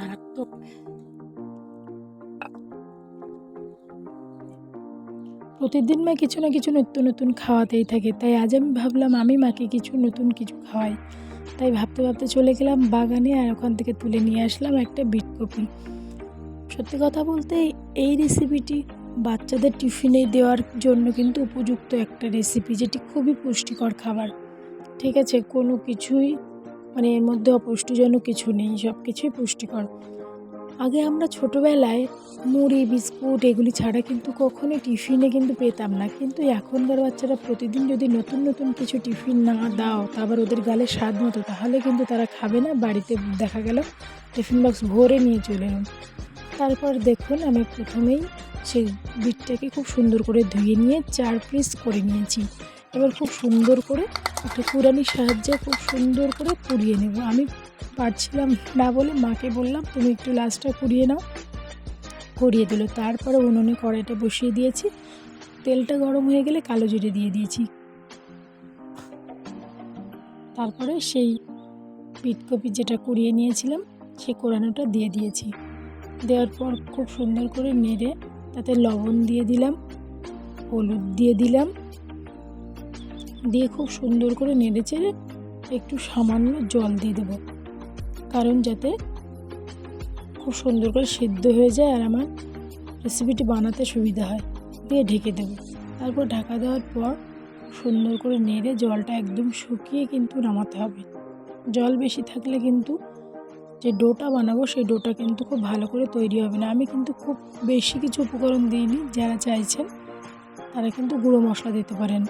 মারাত্মক। প্রতিদিন মা কিছু না কিছু নিত্য নতুন খাওয়াতেই থাকে। তাই আজ আমি ভাবলাম, আমি মাকে কিছু নতুন কিছু খাওয়াই। তাই ভাবতে ভাবতে চলে গেলাম বাগানে আর ওখান থেকে তুলে নিয়ে আসলাম একটা বিট কপি। সত্যি কথা বলতে, এই রেসিপিটি বাচ্চাদের টিফিনে দেওয়ার জন্য কিন্তু উপযুক্ত একটা রেসিপি যেটি খুবই পুষ্টিকর খাবার। ঠিক আছে, কোনো কিছুই মানে এর মধ্যে অপুষ্টিজনক কিছু নেই সব কিছুই পুষ্টিকর। আগে আমরা ছোটোবেলায় মুড়ি, বিস্কুট এগুলি ছাড়া কিন্তু কখনোই টিফিনে কিন্তু পেতাম না। কিন্তু এখনকার বাচ্চারা প্রতিদিন যদি নতুন নতুন কিছু টিফিন না দাও তা আবার ওদের গালে স্বাদ মতো, তাহলে কিন্তু তারা খাবে না। বাড়িতে দেখা গেল, টিফিন বক্স ভরে নিয়ে চলে এলাম তারপর দেখুন, আমি প্রথমেই সেই বিটটাকে খুব সুন্দর করে ধুয়ে নিয়ে চার পিস করে নিয়েছি। এবার খুব সুন্দর করে একটা কুড়ানির সাহায্যে খুব সুন্দর করে পুড়িয়ে নেব। আমি পারছিলাম না বলে মাকে বললাম, তুমি একটু লাস্টটা কুড়িয়ে নাও। করিয়ে দিল। তারপরে উনুনে কড়াইটা বসিয়ে দিয়েছি। তেলটা গরম হয়ে গেলে কালো জিরে দিয়ে দিয়েছি। তারপরে সেই পিটকপি যেটা কুড়িয়ে নিয়েছিলাম, সেই কোরানোটা দিয়ে দিয়েছি। দেওয়ার পর খুব সুন্দর করে নেড়ে তাতে লবণ দিয়ে দিলাম, হলুদ দিয়ে দিলাম। দিয়ে খুব সুন্দর করে নেড়ে চেড়ে একটু সামান্য জল দিয়ে দেবো। কারণ যাতে খুব সুন্দর করে সিদ্ধ হয়ে যায় আর আমার রেসিপিটি বানাতে সুবিধা হয়। দিয়ে ঢেকে দেবো। তারপর ঢাকা দেওয়ার পর সুন্দর করে নেড়ে জলটা একদম শুকিয়ে কিন্তু নামাতে হবে। জল বেশি থাকলে কিন্তু যে ডোটা বানাবো, সেই ডোটা কিন্তু খুব ভালো করে তৈরি হবে না। আমি কিন্তু খুব বেশি কিছু উপকরণ দিইনি। যারা চাইছেন তারা কিন্তু গুঁড়ো মশলা দিতে পারেন।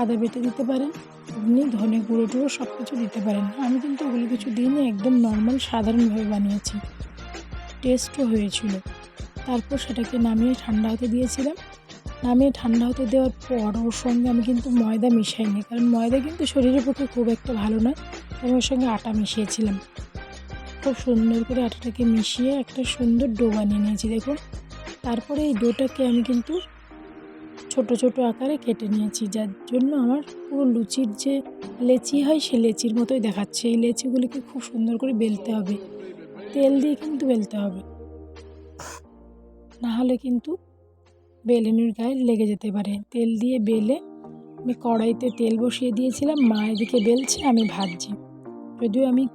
আদা বেটে দিতে পারেন, আপনি ধনে গুঁড়ো টুড়ো সব কিছু দিতে পারেন। আমি কিন্তু ওগুলো কিছু দিইনি, একদম নর্মাল সাধারণভাবে বানিয়েছি। টেস্টও হয়েছিল। তারপর সেটাকে নামিয়ে ঠান্ডা হতে দিয়েছিলাম। নামিয়ে ঠান্ডা হতে দেওয়ার পর ওর সঙ্গে আমি কিন্তু ময়দা মিশাইনি, কারণ ময়দা কিন্তু শরীরের পক্ষে খুব একটা ভালো নয় আমি ওর সঙ্গে আটা মিশিয়েছিলাম। খুব সুন্দর করে আটাটাকে মিশিয়ে একটা সুন্দর ডো বানিয়ে নিয়েছি, দেখুন। তারপরে এই ডোটাকে আমি কিন্তু ছোট ছোট আকারে কেটে নিয়েছি, যার জন্য আমার পুরো লুচির যে লেচি হয় সেই লেচির মতোই দেখাচ্ছে। এই লেচিগুলিকে খুব সুন্দর করে বেলতে হবে। তেল দিয়ে কিন্তু বেলতে হবে। না হলে কিন্তু বেলেনির গায়ে লেগে যেতে পারে। তেল দিয়ে বেলে আমি কড়াইতে তেল বসিয়ে দিয়েছিলাম, মা এদিকে বেলছে, আমি ভাজছি। যদিও আমি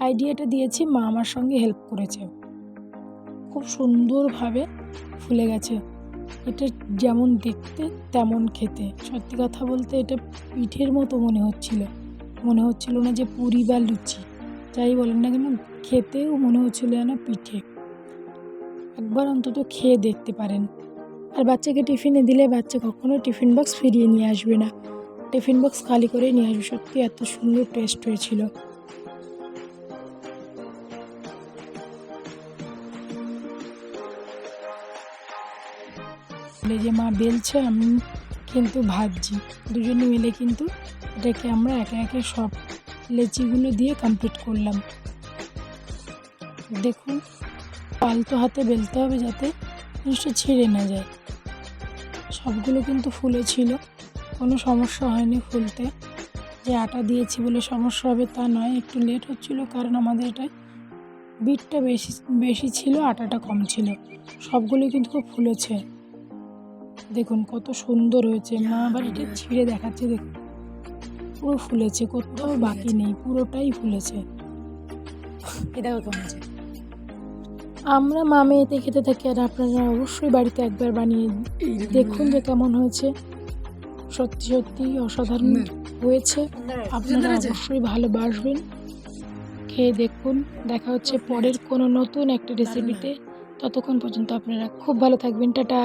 আইডিয়াটা দিয়েছি, মা আমার সঙ্গে হেল্প করেছে। খুব সুন্দরভাবে ফুলে গেছে। এটা যেমন দেখতে তেমন খেতে। সত্যি কথা বলতে এটা পিঠের মতো মনে হচ্ছিল। মনে হচ্ছিল না যে পুরি বা লুচি। যাই বলেন না কেন, খেতেও মনে হচ্ছিল যেন পিঠে। একবার অন্তত খেয়ে দেখতে পারেন। আর বাচ্চাকে টিফিনে দিলে বাচ্চা কখনো টিফিন বক্স ফিরিয়ে নিয়ে আসবে না। টিফিন বক্স খালি করে নিয়ে আসবে। সত্যি এত সুন্দর টেস্ট হয়েছিল। বলে যে, মা, বেলছে, আমি কিন্তু ভাজছি দুজনে মিলে কিন্তু এটাকে আমরা একে একে সব লেচিগুলো দিয়ে কমপ্লিট করলাম। দেখুন, পালতো হাতে বেলতে হবে যাতে জিনিসটা ছিঁড়ে না যায়। সবগুলো কিন্তু ফুলে ছিল, কোনো সমস্যা হয়নি ফুলতে। যে আটা দিয়েছি বলে সমস্যা হবে তা নয়, একটু লেট হচ্ছিল কারণ আমাদের এটায় বিটটা বেশি বেশি ছিল, আটাটা কম ছিল। সবগুলো কিন্তু খুব ফুলেছে। দেখুন কত সুন্দর হয়েছে। মা আবার এটা ছিঁড়ে দেখাচ্ছে দেখুন। পুরো ফুলেছে কোথাও বাকি নেই পুরোটাই ফুলেছে। এটা কেমন আছে আমরা মা মেয়েতে খেতে থাকি আর আপনারা অবশ্যই বাড়িতে একবার বানিয়ে দেখুন যে কেমন হয়েছে। সত্যি সত্যি অসাধারণ হয়েছে। আপনারা অবশ্যই ভালোবাসবেন। খেয়ে দেখুন। দেখা হচ্ছে পরের কোনো নতুন একটা রেসিপিতে ততক্ষণ পর্যন্ত আপনারা খুব ভালো থাকবেন। টাটা।